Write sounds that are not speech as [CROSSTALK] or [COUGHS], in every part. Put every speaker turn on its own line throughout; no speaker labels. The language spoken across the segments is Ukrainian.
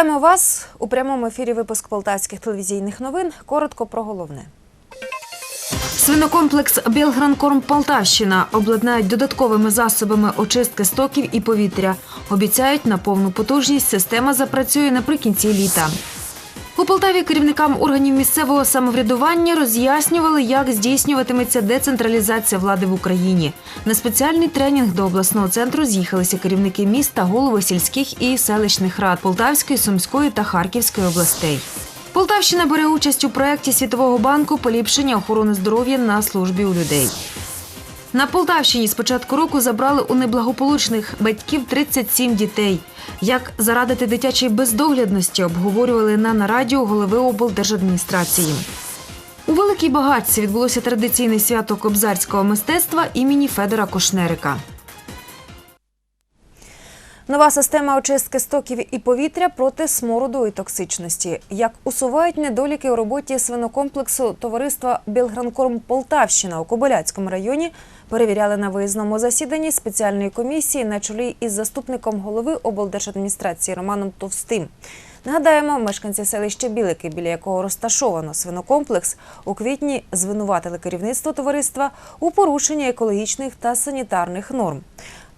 Вітаємо вас у прямому ефірі. Випуск полтавських телевізійних новин. Коротко про головне. Свинокомплекс Білгранкорм Полтавщина обладнають додатковими засобами очистки стоків і повітря. Обіцяють на повну потужність. Система запрацює наприкінці літа. У Полтаві керівникам органів місцевого самоврядування роз'яснювали, як здійснюватиметься децентралізація влади в Україні. На спеціальний тренінг до обласного центру з'їхалися керівники міст та голови сільських і селищних рад Полтавської, Сумської та Харківської областей. Полтавщина бере участь у проєкті Світового банку поліпшення охорони здоров'я на службі у людей. На Полтавщині з початку року забрали у неблагополучних батьків 37 дітей. Як зарадити дитячій бездоглядності, обговорювали на нараді у голови облдержадміністрації. У Великій Багатці відбулося традиційне свято кобзарського мистецтва імені Федора Кошнерика. Нова система очистки стоків і повітря проти смороду і токсичності. Як усувають недоліки у роботі свинокомплексу товариства Білгранкорм Полтавщина у Кобиляцькому районі, перевіряли на виїзному засіданні спеціальної комісії на чолі із заступником голови облдержадміністрації Романом Товстим. Нагадаємо, мешканці селища Білики, біля якого розташовано свинокомплекс, у квітні звинуватили керівництво товариства у порушенні екологічних та санітарних норм.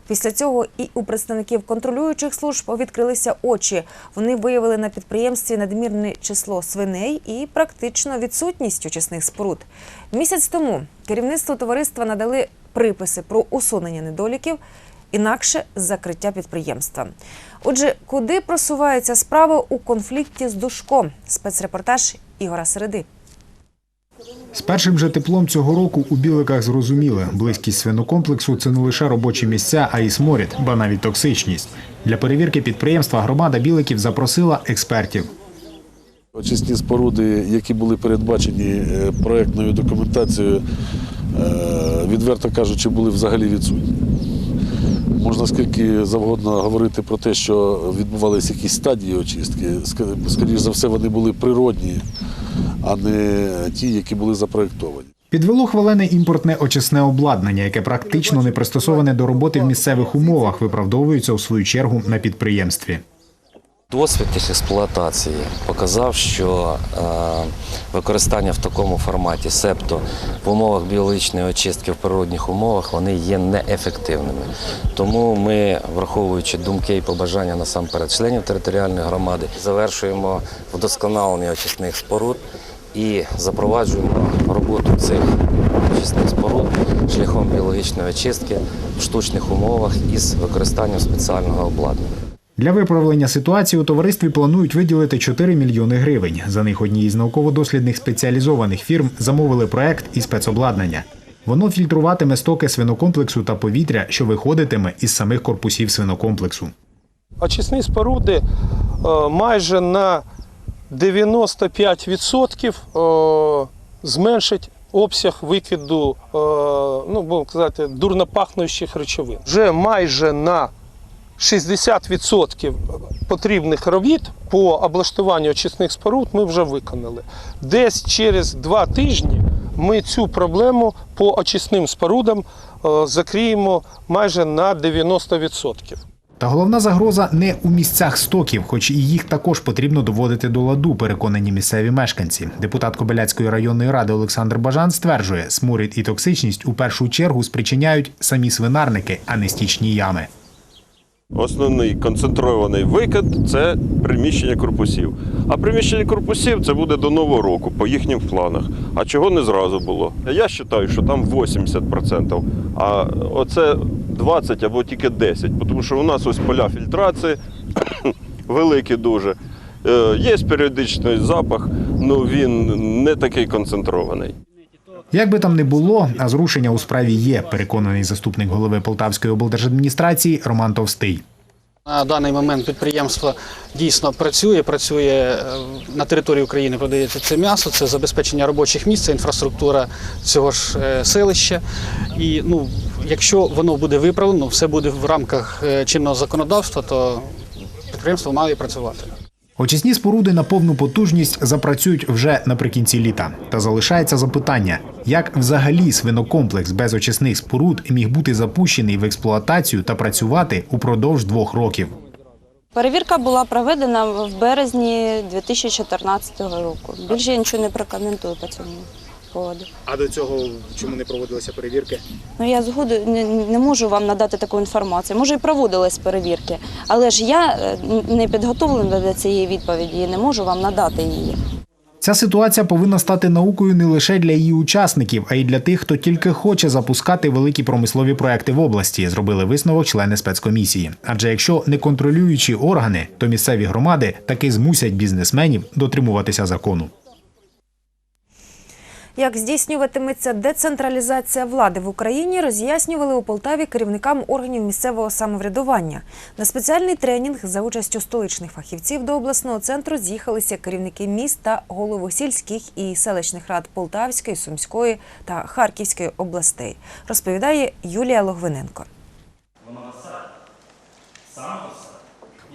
Після цього і у представників контролюючих служб відкрилися очі. Вони виявили на підприємстві надмірне число свиней і практично відсутність очисних споруд. Місяць тому керівництво товариства надали приписи про усунення недоліків, інакше закриття підприємства. Отже, куди просувається справа у конфлікті з душком? Спецрепортаж Ігора Середи.
З першим же теплом цього року у біликах зрозуміли, близькість свинокомплексу це не лише робочі місця, а й сморід, ба навіть токсичність. Для перевірки підприємства громада біликів запросила експертів.
Очисні споруди, які були передбачені е, проектною документацією, відверто кажучи, були взагалі відсутні. Можна скільки завгодно говорити про те, що відбувалися якісь стадії очистки. Скоріше за все, вони були природні, а не ті, які були запроектовані.
Підвело хвалене імпортне очисне обладнання, яке практично не пристосоване до роботи в місцевих умовах, виправдовується у свою чергу на підприємстві.
Досвід їх експлуатації показав, що е, використання в такому форматі, себто в умовах біологічної очистки в природних умовах, вони є неефективними. Тому ми, враховуючи думки і побажання насамперед членів територіальної громади, завершуємо вдосконалення очисних споруд і запроваджуємо роботу цих очисних споруд шляхом біологічної очистки в штучних умовах із використанням спеціального обладнання.
Для виправлення ситуації у товаристві планують виділити 4 мільйони гривень. За них одній із науково-дослідних спеціалізованих фірм замовили проект і спецобладнання. Воно фільтруватиме стоки свинокомплексу та повітря, що виходитиме із самих корпусів свинокомплексу.
очисні споруди е, майже на 95% е, зменшить обсяг викиду, е, ну, будемо казати, дурнопахнучих речовин. Вже майже на 60% потрібних робіт по облаштуванню очисних споруд ми вже виконали. Десь через два тижні ми цю проблему по очисним спорудам е, закриємо майже на 90%.
Та головна загроза не у місцях стоків, хоч і їх також потрібно доводити до ладу, переконані місцеві мешканці. Депутат Кобиляцької районної ради Олександр Бажан стверджує, сморід і токсичність у першу чергу спричиняють самі свинарники, а не стічні ями.
Основний концентрований викид це приміщення корпусів. А приміщення корпусів це буде до нового року по їхнім планах. А чого не зразу було? Я вважаю, що там 80%, а оце 20 або тільки 10, тому що у нас ось поля фільтрації [COUGHS] великі дуже. Е, Є періодичний запах, але він не такий концентрований.
Як би там не було, а зрушення у справі є, переконаний заступник голови Полтавської облдержадміністрації Роман Товстий.
На даний момент підприємство дійсно працює. Працює е, на території України, продається це м'ясо, це забезпечення робочих місць, інфраструктура цього ж е, селища. І ну, якщо воно буде виправлено, все буде в рамках е, чинного законодавства, то підприємство має працювати.
Очисні споруди на повну потужність запрацюють вже наприкінці літа. Та залишається запитання, як взагалі свинокомплекс без очисних споруд міг бути запущений в експлуатацію та працювати упродовж двох років.
Перевірка була проведена в березні 2014 року. Більше я нічого не прокоментую по цьому поводу.
А до цього чому не проводилися перевірки?
Ну я згоду не, не можу вам надати таку інформацію. Може, і проводились перевірки, але ж я е, не підготовлена до цієї відповіді і не можу вам надати її.
Ця ситуація повинна стати наукою не лише для її учасників, а й для тих, хто тільки хоче запускати великі промислові проекти в області, зробили висновок члени спецкомісії. Адже якщо не контролюючі органи, то місцеві громади таки змусять бізнесменів дотримуватися закону.
Як здійснюватиметься децентралізація влади в Україні, роз'яснювали у Полтаві керівникам органів місцевого самоврядування. На спеціальний тренінг за участю столичних фахівців до обласного центру з'їхалися керівники міст та голови сільських і селищних рад Полтавської, Сумської та Харківської областей. Розповідає Юлія Логвиненко.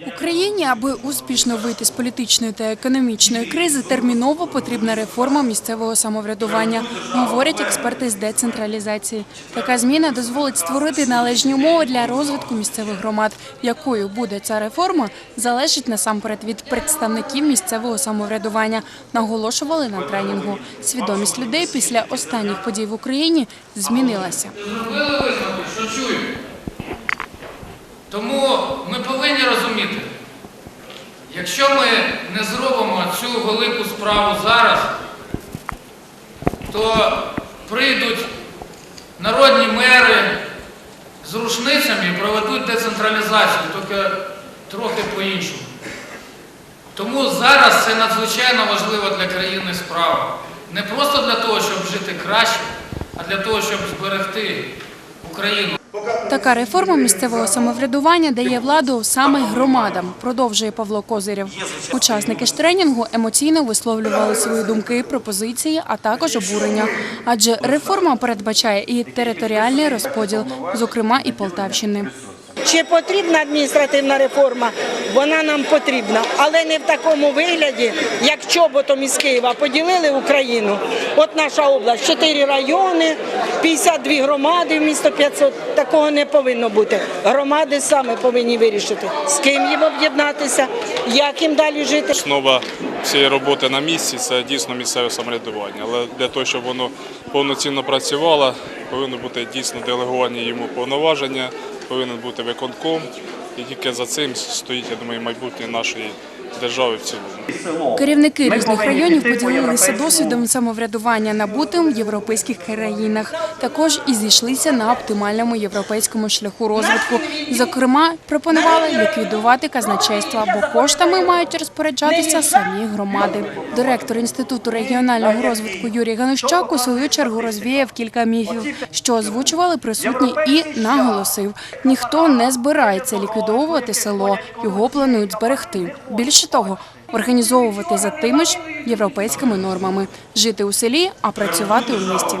Україні, аби успішно вийти з політичної та економічної кризи, терміново потрібна реформа місцевого самоврядування, говорять експерти з децентралізації. Така зміна дозволить створити належні умови для розвитку місцевих громад. Якою буде ця реформа, залежить насамперед від представників місцевого самоврядування. Наголошували на тренінгу. Свідомість людей після останніх подій в Україні змінилася.
що чують. Тому ми повинні розуміти, якщо ми не зробимо цю велику справу зараз, то прийдуть народні мери з рушницями і проведуть децентралізацію, тільки трохи по-іншому. Тому зараз це надзвичайно важлива для країни справа. Не просто для того, щоб жити краще, а для того, щоб зберегти Україну.
Така реформа місцевого самоврядування дає владу саме громадам, продовжує Павло Козирєв. Учасники ж тренінгу емоційно висловлювали свої думки, пропозиції, а також обурення. Адже реформа передбачає і територіальний розподіл, зокрема і Полтавщини.
Чи потрібна адміністративна реформа? Вона нам потрібна, але не в такому вигляді, як чоботом із Києва поділили Україну. От наша область, 4 райони, 52 громади, в місто 500. Такого не повинно бути. Громади саме повинні вирішити, з ким їм об'єднатися, як їм далі жити.
Основа цієї роботи на місці це дійсно місцеве самоврядування. Але для того, щоб воно повноцінно працювало, повинно бути дійсно делеговані йому повноваження, повинен бути виконком. І тільки за цим стоїть, я думаю, майбутнє нашої держави в цілому.
Керівники різних районів поділилися досвідом самоврядування набутим в європейських країнах. Також і зійшлися на оптимальному європейському шляху розвитку. Зокрема, пропонували ліквідувати казначейство, бо коштами мають розпоряджатися самі громади. Директор інституту регіонального розвитку Юрій Ганущак у свою чергу розвіяв кілька міфів, що озвучували присутні, і наголосив: ніхто не збирається ліквідовувати село, його планують зберегти. Більше того, організовувати за тими ж європейськими нормами, жити у селі, а працювати у місті.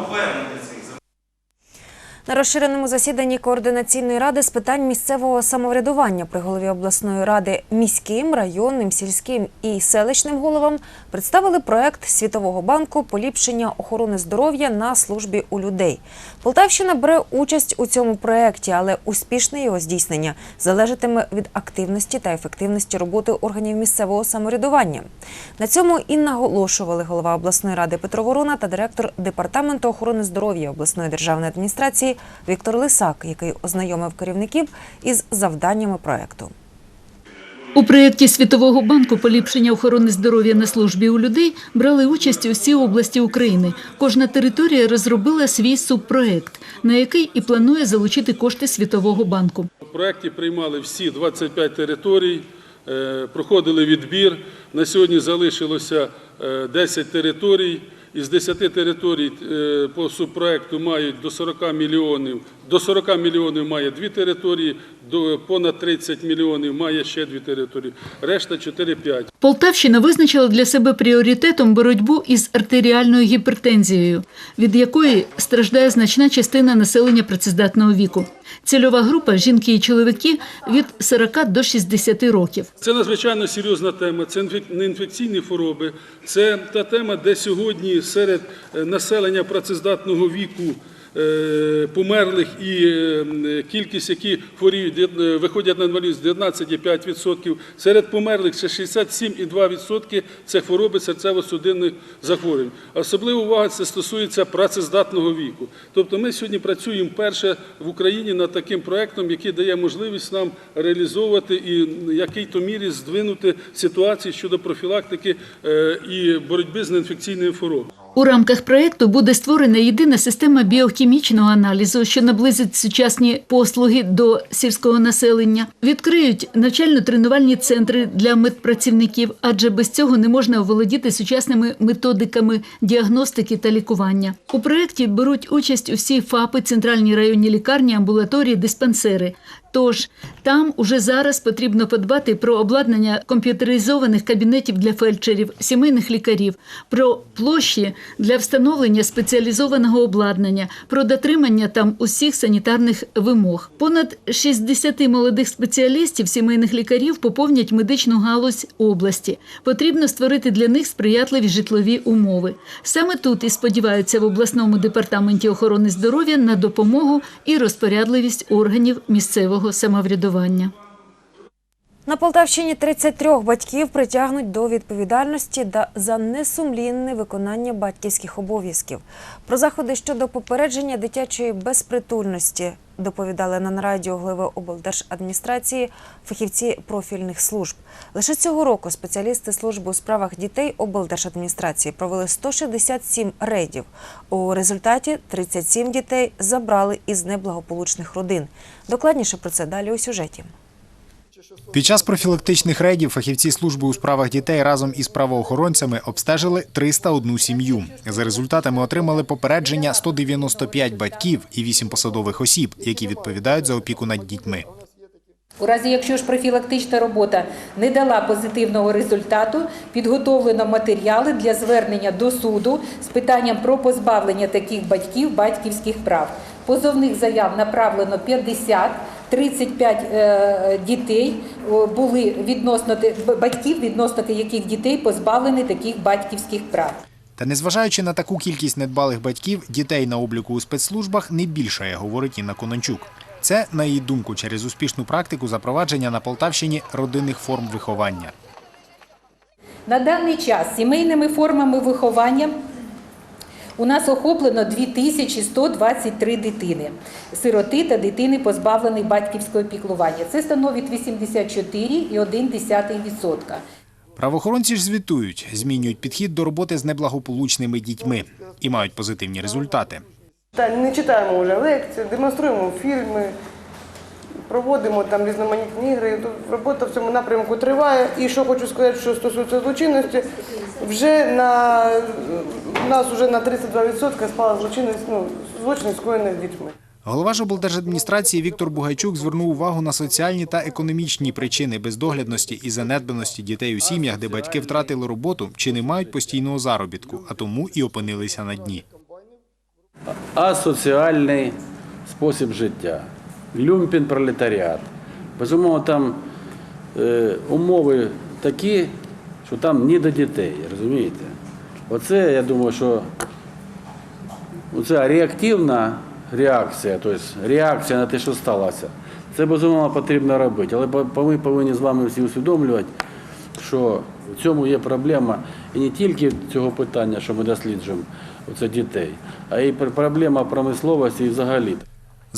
На розширеному засіданні координаційної ради з питань місцевого самоврядування при голові обласної ради міським, районним, сільським і селищним головам представили проект Світового банку поліпшення охорони здоров'я на службі у людей. Полтавщина бере участь у цьому проекті, але успішне його здійснення залежатиме від активності та ефективності роботи органів місцевого самоврядування. На цьому і наголошували голова обласної ради Петро Ворона та директор департаменту охорони здоров'я обласної державної адміністрації Віктор Лисак, який ознайомив керівників із завданнями проекту.
У проєкті Світового банку поліпшення охорони здоров'я на службі у людей брали участь усі області України. Кожна територія розробила свій субпроект, на який і планує залучити кошти Світового банку.
У проєкті приймали всі 25 територій, е, проходили відбір. На сьогодні залишилося е, 10 територій. Із 10 територій е, по субпроекту мають до 40 мільйонів. До 40 мільйонів має дві території, до понад 30 мільйонів має ще дві території. Решта 4-5.
Полтавщина визначила для себе пріоритетом боротьбу із артеріальною гіпертензією, від якої страждає значна частина населення працездатного віку. Цільова група жінки і чоловіки від 40 до 60 років.
Це надзвичайно серйозна тема. Це інфек- неінфекційні хвороби. Це та тема, де сьогодні серед е, населення працездатного віку померлих і е, кількість, які хворіють, е, виходять на інвалідність 19,5%. Серед померлих ще 67,2% – це хвороби серцево-судинних захворювань. Особлива увага це стосується працездатного віку. Тобто ми сьогодні працюємо перше в Україні над таким проектом, який дає можливість нам реалізовувати і в якій-то мірі здвинути ситуацію щодо профілактики е, і боротьби з неінфекційними хворобами.
У рамках проєкту буде створена єдина система біохімічного аналізу, що наблизить сучасні послуги до сільського населення. Відкриють навчально-тренувальні центри для медпрацівників, адже без цього не можна оволодіти сучасними методиками діагностики та лікування. У проєкті беруть участь усі ФАПи, центральні районні лікарні, амбулаторії, диспансери. Тож там уже зараз потрібно подбати про обладнання комп'ютеризованих кабінетів для фельдшерів, сімейних лікарів, про площі для встановлення спеціалізованого обладнання, про дотримання там усіх санітарних вимог. Понад 60 молодих спеціалістів, сімейних лікарів поповнять медичну галузь області. Потрібно створити для них сприятливі житлові умови. Саме тут і сподіваються в обласному департаменті охорони здоров'я на допомогу і розпорядливість органів місцевого самоврядування.
На Полтавщині 33 батьків притягнуть до відповідальності за несумлінне виконання батьківських обов'язків. Про заходи щодо попередження дитячої безпритульності доповідали на нараді голови облдержадміністрації фахівці профільних служб. Лише цього року спеціалісти служби у справах дітей облдержадміністрації провели 167 рейдів. У результаті 37 дітей забрали із неблагополучних родин. Докладніше про це далі у сюжеті.
Під час профілактичних рейдів фахівці служби у справах дітей разом із правоохоронцями обстежили 301 сім'ю. За результатами отримали попередження 195 батьків і 8 посадових осіб, які відповідають за опіку над дітьми.
У разі, якщо ж профілактична робота не дала позитивного результату, підготовлено матеріали для звернення до суду з питанням про позбавлення таких батьків батьківських прав. Позовних заяв направлено 50, 35 е, дітей були відносно батьків, відносно яких дітей позбавлені таких батьківських прав.
Та незважаючи на таку кількість недбалих батьків, дітей на обліку у спецслужбах не більшає, говорить Інна Конончук. Це, на її думку, через успішну практику запровадження на Полтавщині родинних форм виховання.
На даний час сімейними формами виховання у нас охоплено 2123 дитини, сироти та дитини, позбавлені батьківського піклування. Це становить 84,1%.
Правоохоронці ж звітують, змінюють підхід до роботи з неблагополучними дітьми і мають позитивні результати.
Та не читаємо вже лекції, демонструємо фільми, проводимо там різноманітні ігри. Робота в цьому напрямку триває. І що хочу сказати, що стосується злочинності, вже на у нас вже на 32% спала злочинність, ну, злочин скоєних з дітьми.
Голова ж облдержадміністрації Віктор Бугайчук звернув увагу на соціальні та економічні причини бездоглядності і занедбаності дітей у сім'ях, де батьки втратили роботу чи не мають постійного заробітку, а тому і опинилися на дні.
асоціальний спосіб життя, люмпін пролетаріат. Безумовно, там е, умови такі, що там ні до дітей, розумієте? Оце, я думаю, що оця реактивна реакція, тобто реакція на те, що сталося, це безумовно потрібно робити. Але ми повинні з вами всі усвідомлювати, що в цьому є проблема і не тільки цього питання, що ми досліджуємо оце дітей, а й проблема промисловості і взагалі.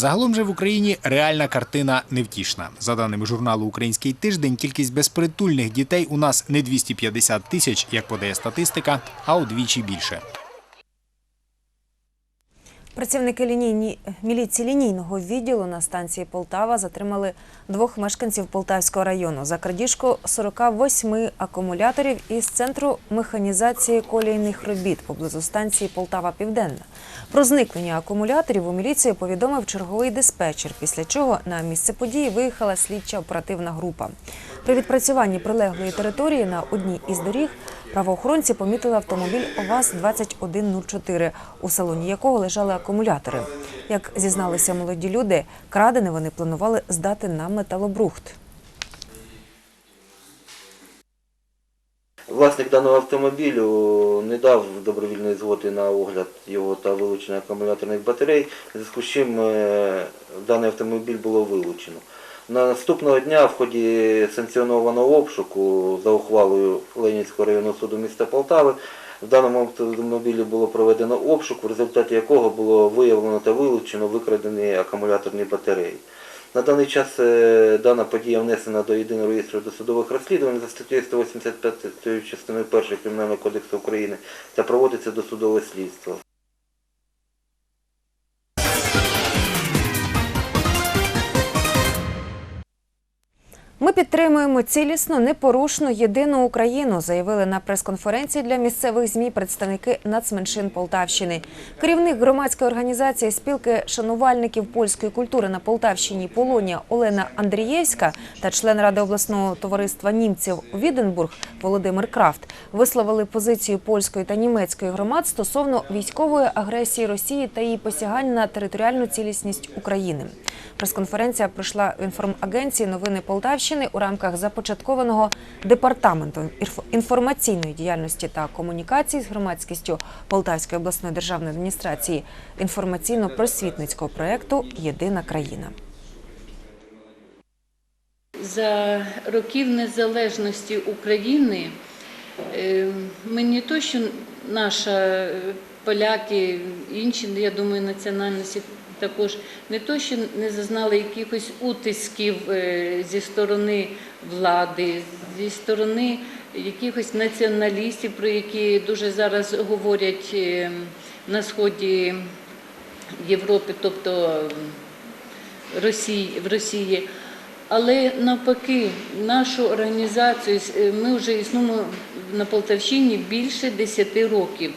Загалом же в Україні реальна картина невтішна. За даними журналу Український тиждень, кількість безпритульних дітей у нас не 250 тисяч, як подає статистика, а удвічі більше.
Працівники лінійні міліції лінійного відділу на станції Полтава затримали двох мешканців Полтавського району за крадіжку 48 акумуляторів із центру механізації колійних робіт поблизу станції Полтава Південна. Про зникнення акумуляторів у міліції повідомив черговий диспетчер, після чого на місце події виїхала слідча оперативна група. При відпрацюванні прилеглої території на одній із доріг правоохоронці помітили автомобіль ОВАЗ-2104, у салоні якого лежали акумулятори. Як зізналися молоді люди, крадене вони планували здати на металобрухт.
Власник даного автомобілю не дав добровільної згоди на огляд його та вилучення акумуляторних батарей, зв'язку з чим е, даний автомобіль було вилучено. Наступного дня в ході санкціонованого обшуку за ухвалою Ленінського районного суду міста Полтави в даному автомобілі було проведено обшук, в результаті якого було виявлено та вилучено викрадені акумуляторні батареї. На даний час е, дана подія внесена до єдиного реєстру досудових розслідувань за статтю 185 частиною 1 Кримінального кодексу України та проводиться досудове слідство.
Ми підтримуємо цілісну, непорушну, єдину Україну, заявили на прес-конференції для місцевих змі представники нацменшин Полтавщини. Керівник громадської організації спілки шанувальників польської культури на Полтавщині Полонія Олена Андрієвська та член ради обласного товариства німців Віденбург Володимир Крафт висловили позицію польської та німецької громад стосовно військової агресії Росії та її посягань на територіальну цілісність України. Прес-конференція пройшла в інформагенції Новини Полтавщини у рамках започаткованого департаменту інфо- інформаційної діяльності та комунікацій з громадськістю Полтавської обласної державної адміністрації інформаційно-просвітницького проєкту Єдина країна.
За років незалежності України е, ми не то, що наша е, поляки, інші, я думаю, національності також не то, що не зазнали якихось утисків е, зі сторони влади, зі сторони якихось націоналістів, про які дуже зараз говорять е, на сході Європи, тобто в Росії. Але навпаки, нашу організацію е, ми вже існуємо на Полтавщині більше 10 років.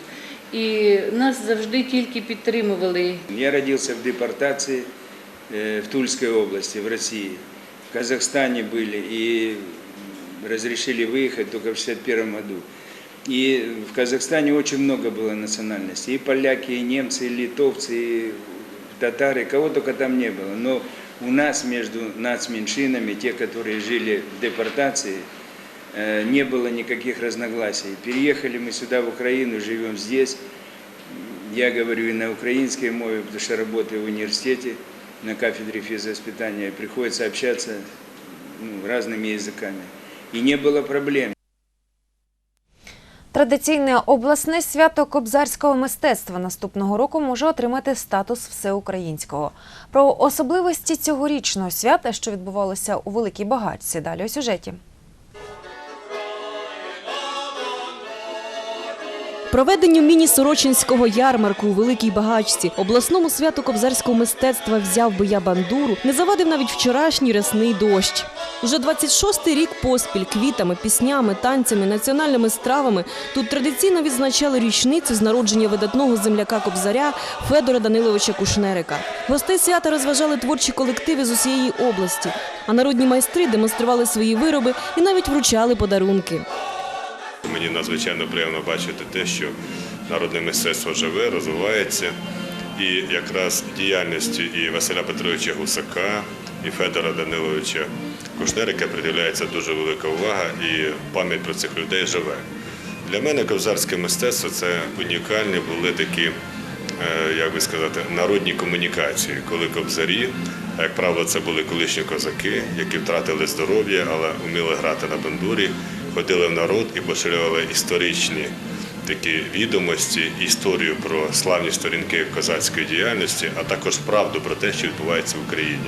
І нас завжди тільки підтримували.
Я родился в депортации э, в Тульской области, в России. В Казахстане были и разрешили выехать только в 1961 году. И в Казахстане очень много было национальностей. И поляки, и немцы, и литовцы, и татары, кого только там не было. Но у нас между нацменьшинами, те, которые жили в депортации, э, не было никаких разногласий. Переехали мы сюда, в Украину, живем здесь. Я говорю и на украинской мове, потому что работаю в университете на кафедре физвоспитания. Приходится общаться ну, разными языками. И не было проблем.
Традиційне обласне свято кобзарського мистецтва наступного року може отримати статус всеукраїнського. Про особливості цьогорічного свята, що відбувалося у Великій Багатці, далі у сюжеті.
Проведенню міні-сорочинського ярмарку у Великій Багачці, обласному святу кобзарського мистецтва взяв би я бандуру, не завадив навіть вчорашній рясний дощ. Уже 26-й рік поспіль квітами, піснями, танцями, національними стравами тут традиційно відзначали річницю з народження видатного земляка кобзаря Федора Даниловича Кушнерика. Гостей свята розважали творчі колективи з усієї області, а народні майстри демонстрували свої вироби і навіть вручали подарунки.
Мені надзвичайно приємно бачити те, що народне мистецтво живе, розвивається. І якраз діяльністю і Василя Петровича Гусака, і Федора Даниловича Кушнерика приділяється дуже велика увага, і пам'ять про цих людей живе. Для мене ковзарське мистецтво це унікальні були такі, е, як би сказати, народні комунікації, коли кобзарі, як правило, це були колишні козаки, які втратили здоров'я, але вміли грати на бандурі, ходили в народ і поширювали історичні такі відомості, історію про славні сторінки козацької діяльності, а також правду про те, що відбувається в Україні.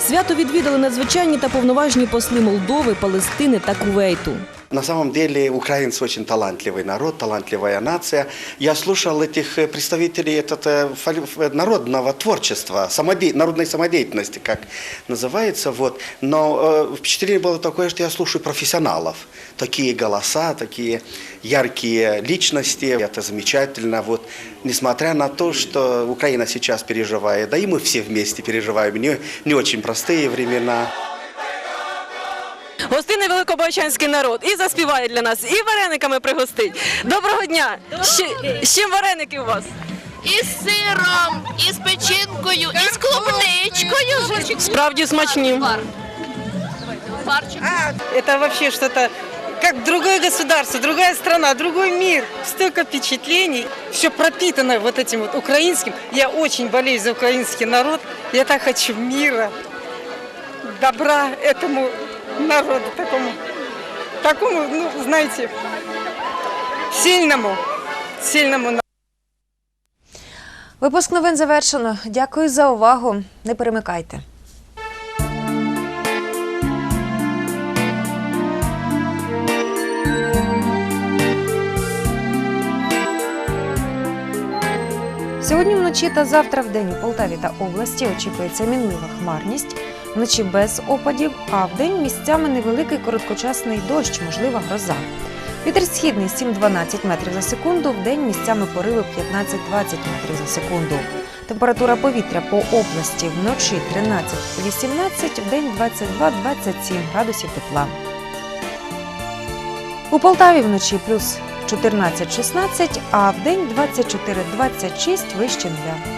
Свято відвідали надзвичайні та повноважні посли Молдови, Палестини та Кувейту.
На самом деле украинцы очень талантливый народ, талантливая нация. Я слушал этих э, представителей этот, э, ф- народного творчества, самоде- народной самодеятельности, как называется. Вот. Но э, впечатление было такое, что я слушаю профессионалов. Такие голоса, такие яркие личности. Это замечательно. Вот. Несмотря на то, что Украина сейчас переживает, да и мы все вместе переживаем не, не очень простые времена.
Гостинний великобайчанський народ і заспіває для нас, і варениками пригостить. Доброго дня! Щ- з чим вареники у вас?
І з сиром, і з печінкою, і з клубничкою.
Справді смачні.
Парчик.
Это вообще что-то
как другое государство, другая страна, другой мир. Столько впечатлений, все пропитано вот этим вот украинским. Я очень болею за украинский народ. Я так хочу мира, добра этому народу, такому, такому, ну, знаете, сильному, сильному.
Випуск новин завершено. Дякую за увагу. Не перемикайте. Сьогодні вночі та завтра в день у Полтаві та області очікується мінлива хмарність. Вночі без опадів, а вдень місцями невеликий короткочасний дощ, можлива гроза. Вітер східний 7-12 метрів за секунду, вдень місцями пориви 15-20 метрів за секунду. Температура повітря по області вночі 13-18, вдень 22-27 градусів тепла. У Полтаві вночі плюс 14-16, а вдень 24-26 вище нуля.